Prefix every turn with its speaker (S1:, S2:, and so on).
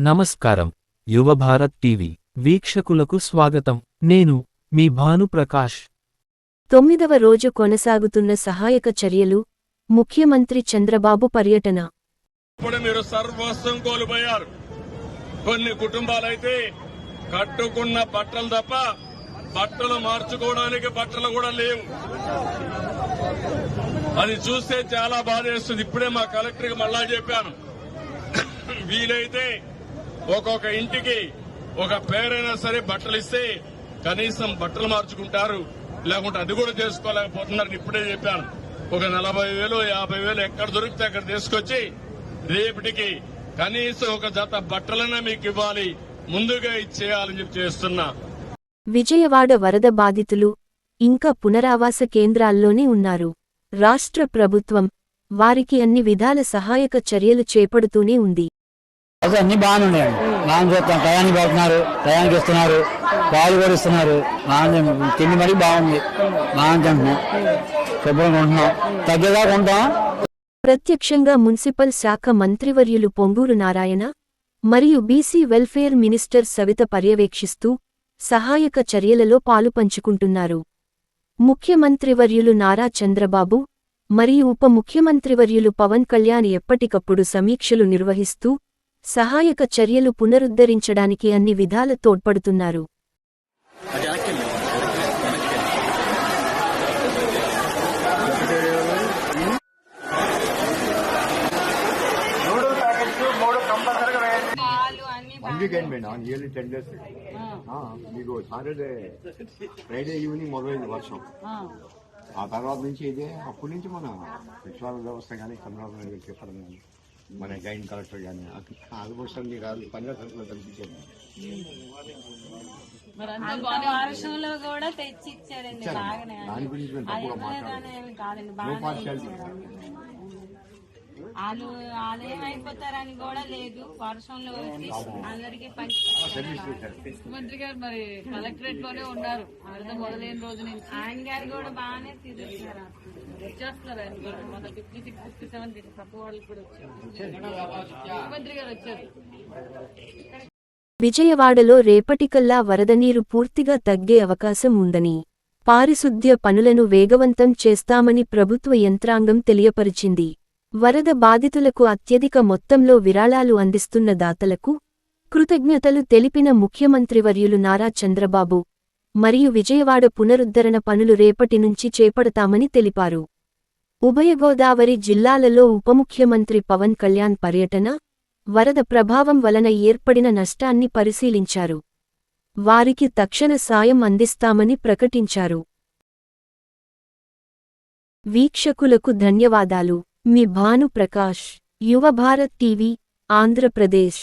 S1: నమస్కారం. యువభారత్ టీవీ వీక్షకులకు స్వాగతం. నేను మీ భానుప్రకాష్
S2: తొమ్మిదవ రోజు కొనసాగుతున్న సహాయక చర్యలు ముఖ్యమంత్రి చంద్రబాబు పర్యటన.
S3: ఇప్పుడు మీరు సర్వస్వం కోల్పోయారు. కొన్ని కుటుంబాలైతే కట్టుకున్న బట్టలు తప్ప బట్టలు మార్చుకోవడానికి బట్టలు కూడా లేవు. అది చూస్తే చాలా బాధేస్తుంది. ఇప్పుడే మా కలెక్టర్కి మళ్ళా చెప్పాను. వీలైతే ఒక్కొక్క ఇంటికి ఒక పేరైనా సరే బట్టలు ఇస్తే కనీసం బట్టలు మార్చుకుంటారు. లేకుంటే అది కూడా చేసుకోలేకపోతున్నారని ఇప్పుడే చెప్పాను. ఒక నలభై వేలు యాభై వేలు ఎక్కడ దొరికితే అక్కడ తీసుకొచ్చి రేపటికి కనీసం ఒక జత బట్టలన్నా మీకు ఇవ్వాలి. ముందుగా ఇచ్చేయాలని చెప్పి చేస్తున్నా.
S2: విజయవాడ వరద బాధితులు ఇంకా పునరావాస కేంద్రాల్లోనే ఉన్నారు. రాష్ట్ర ప్రభుత్వం వారికి అన్ని విధాల సహాయక చర్యలు చేపడుతూనే ఉంది.
S4: అసలు అన్ని బాగానే ఉన్నాయండి. బాగా చూస్తాం టయానికి పడుతున్నారు టయానికి ఇస్తున్నారు పాలు కూడా ఇస్తున్నారు. నాన్న తిండి మరి బాగుంది. నాన్న తింటున్నాం శుభ్రంగా ఉంటున్నాం. తగ్గేదాకా ఉంటాం.
S2: ప్రత్యక్షంగా మున్సిపల్ శాఖ మంత్రివర్యులు పొంగూరు నారాయణ మరియు బీసీ వెల్ఫేర్ మినిస్టర్ సవిత పర్యవేక్షిస్తూ సహాయక చర్యలలో పాలు పంచుకుంటున్నారు. ముఖ్యమంత్రివర్యులు నారా చంద్రబాబు మరియు ఉప ముఖ్యమంత్రివర్యులు పవన్ కళ్యాణ్ ఎప్పటికప్పుడు సమీక్షలు నిర్వహిస్తూ సహాయక చర్యలు పునరుద్ధరించడానికి అన్ని విధాల తోడ్పడుతున్నారు.
S5: వన్ వీక్ అయింది మేడం నియర్లీ టెన్ డేస్ మీకు సాటర్డే ఫ్రైడే ఈవినింగ్ మొదలైంది వర్షం. ఆ. తర్వాత నుంచి ఇదే అప్పటి నుంచి మన సచివాలయ వ్యవస్థ కానీ చంద్రబాబు నాయుడు గారు చెప్పడం కానీ మన గైన్ కలెక్టర్ కానీ ఆల్మోస్ట్ అన్ని కాదు పండుగ సరుకులు
S6: కూడా తెచ్చి ఇచ్చారండి
S5: ఇచ్చారు.
S6: బాగానే
S5: దాని గురించి మేము తప్పుగా మాట్లాడము.
S6: వాళ్ళు ఆదాయం అయిపోతారని కూడా లేదు. వర్షంలో వచ్చి అందరికీ
S7: ముఖ్యమంత్రి గారు మరి కలెక్టరేట్లోనే ఉన్నారు. వరద మొదలైన రోజు నుంచి.
S6: ఆయన గారు కూడా బాగానే
S7: వచ్చేస్తున్నారు ఆయన కూడా. మన ఫిఫ్టీ సిక్స్ ఫిఫ్టీ సెవెన్ తక్కువ వాళ్ళకి కూడా వచ్చారు ముఖ్యమంత్రి గారు వచ్చారు.
S2: విజయవాడలో రేపటికల్లా వరద నీరు పూర్తిగా తగ్గే అవకాశం ఉందని పారిశుద్ధ్య పనులను వేగవంతం చేస్తామని ప్రభుత్వ యంత్రాంగం తెలియపరిచింది. వరద బాధితులకు అత్యధిక మొత్తంలో విరాళాలు అందిస్తున్న దాతలకు కృతజ్ఞతలు తెలిపిన ముఖ్యమంత్రివర్యులు నారా చంద్రబాబు. మరియు విజయవాడ పునరుద్ధరణ పనులు రేపటి నుంచి చేపడతామని తెలిపారు. ఉభయ గోదావరి జిల్లాలలో ఉపముఖ్యమంత్రి పవన్ కళ్యాణ్ పర్యటన వరద ప్రభావం వలన ఏర్పడిన నష్టాన్ని పరిశీలించారు. వారికి తక్షణ సాయం అందిస్తామని ప్రకటించారు. వీక్షకులకు ధన్యవాదాలు. మీ భాను ప్రకాష్ యువభారత్ టీవీ ఆంధ్రప్రదేశ్